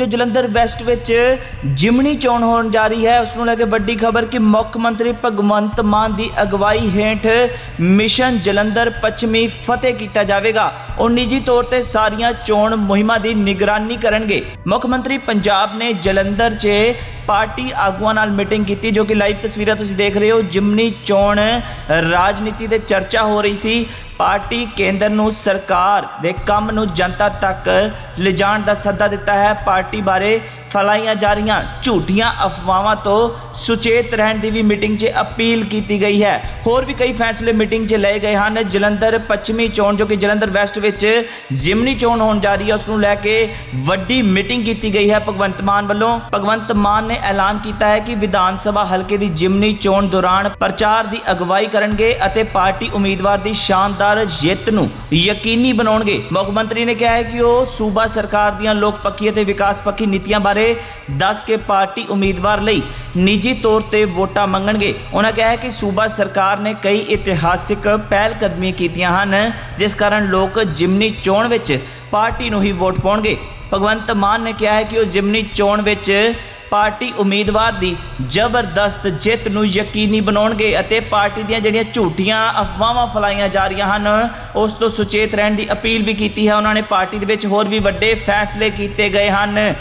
ਜੋ ਜਲੰਧਰ ਵੈਸਟ ਵਿੱਚ ਜਿਮਣੀ ਚੋਣ ਹੋਣ ਜਾ ਰਹੀ ਹੈ, ਉਸ ਨੂੰ ਲੈ ਕੇ ਵੱਡੀ ਖਬਰ ਕਿ ਮੁੱਖ ਮੰਤਰੀ ਭਗਵੰਤ ਮਾਨ ਦੀ ਅਗਵਾਈ ਹੇਠ ਮਿਸ਼ਨ ਜਲੰਧਰ ਪੱਛਮੀ ਫਤਿਹ ਕੀਤਾ ਜਾਵੇਗਾ। ਉਹ ਨਿੱਜੀ ਤੌਰ ਤੇ ਸਾਰੀਆਂ ਚੋਣ ਮੁਹਿੰਮਾਂ ਦੀ ਨਿਗਰਾਨੀ ਕਰਨਗੇ। ਮੁੱਖ ਮੰਤਰੀ ਪੰਜਾਬ ਨੇ ਜਲੰਧਰ 'ਚ ਪਾਰਟੀ ਆਗੂਆਂ ਨਾਲ ਮੀਟਿੰਗ ਕੀਤੀ, ਜੋ ਕਿ ਲਾਈਵ ਤਸਵੀਰਾਂ ਤੁਸੀਂ ਦੇਖ ਰਹੇ ਹੋ। ਜਿਮਨੀ ਚੋਣ ਰਾਜਨੀਤੀ ਦੇ ਚਰਚਾ ਹੋ ਰਹੀ ਸੀ। ਪਾਰਟੀ ਕੇਂਦਰ ਨੂੰ ਸਰਕਾਰ ਦੇ ਕੰਮ ਨੂੰ ਜਨਤਾ ਤੱਕ ਲਿਜਾਣ ਦਾ ਸੱਦਾ ਦਿੱਤਾ ਹੈ। ਪਾਰਟੀ ਬਾਰੇ ਫੈਲਾਈਆਂ ਜਾ ਰਹੀਆਂ। ਝੂਠੀਆਂ ਅਫਵਾਹਾਂ ਤੋਂ ਸੁਚੇਤ ਰਹਿਣ ਦੀ ਵੀ ਮੀਟਿੰਗ 'ਚ ਅਪੀਲ ਕੀਤੀ ਗਈ ਹੈ। ਹੋਰ ਵੀ ਕਈ ਫੈਸਲੇ ਮੀਟਿੰਗ 'ਚ ਲਏ ਗਏ ਹਨ। ਜਲੰਧਰ ਪੱਛਮੀ ਚੋਣ, ਜੋ ਕਿ ਜਲੰਧਰ ਵੈਸਟ ਵਿੱਚ ਜ਼ਿਮਨੀ ਚੋਣ ਹੋਣ ਜਾ ਰਹੀ ਹੈ, ਉਸ ਨੂੰ ਲੈ ਕੇ ਵੱਡੀ ਮੀਟਿੰਗ ਕੀਤੀ ਗਈ ਹੈ ਭਗਵੰਤ ਮਾਨ ਵੱਲੋਂ। ਭਗਵੰਤ ਮਾਨ ਨੇ ਐਲਾਨ ਕੀਤਾ ਹੈ ਕਿ ਵਿਧਾਨ ਸਭਾ ਹਲਕੇ ਦੀ ਜ਼ਿਮਨੀ ਚੋਣ ਦੌਰਾਨ ਪ੍ਰਚਾਰ ਦੀ ਅਗਵਾਈ ਕਰਨਗੇ ਅਤੇ ਪਾਰਟੀ ਉਮੀਦਵਾਰ ਦੀ ਸ਼ਾਨਦਾਰ ਜਿੱਤ ਨੂੰ ਯਕੀਨੀ ਬਣਾਉਣਗੇ। ਮੁੱਖ ਮੰਤਰੀ ਨੇ ਕਿਹਾ ਹੈ ਕਿ ਉਹ ਸੂਬਾ ਸਰਕਾਰ ਦੀਆਂ ਲੋਕ ਪੱਖੀ ਅਤੇ ਵਿਕਾਸ ਪੱਖੀ ਨੀਤੀਆਂ ਬਾਰੇ ਦੱਸ ਕੇ ਪਾਰਟੀ ਉਮੀਦਵਾਰ ਲਈ ਨਿੱਜੀ ਤੌਰ ਤੇ ਵੋਟਾਂ ਮੰਗਣਗੇ। ਉਹਨਾਂ ਕਿਹਾ ਕਿ ਸੂਬਾ ਸਰਕਾਰ ਨੇ ਕਈ ਇਤਿਹਾਸਿਕ ਪਹਿਲ ਕਦਮੀਆਂ ਕੀਤੀਆਂ ਹਨ, ਜਿਸ ਕਾਰਨ ਲੋਕ ਜਿਮਨੀ ਚੋਣ ਵਿੱਚ ਪਾਰਟੀ ਨੂੰ ਹੀ ਵੋਟ ਪਾਉਣਗੇ। ਭਗਵੰਤ ਮਾਨ ਨੇ ਕਿਹਾ ਹੈ ਕਿ ਉਹ ਜਿਮਨੀ ਚੋਣ ਵਿੱਚ ਪਾਰਟੀ ਉਮੀਦਵਾਰ ਦੀ ਜ਼ਬਰਦਸਤ ਜਿੱਤ ਨੂੰ ਯਕੀਨੀ ਬਣਾਉਣਗੇ ਅਤੇ ਪਾਰਟੀ ਦੀਆਂ ਜਿਹੜੀਆਂ ਝੂਠੀਆਂ ਅਫਵਾਹਾਂ ਫੈਲਾਈਆਂ ਜਾ ਰਹੀਆਂ ਹਨ, ਉਸ ਤੋਂ ਸੁਚੇਤ ਰਹਿਣ ਦੀ ਅਪੀਲ ਵੀ ਕੀਤੀ ਹੈ। ਉਹਨਾਂ ਨੇ ਪਾਰਟੀ ਦੇ ਵਿੱਚ ਹੋਰ ਵੀ ਵੱਡੇ ਫੈਸਲੇ ਕੀਤੇ ਗਏ ਹਨ।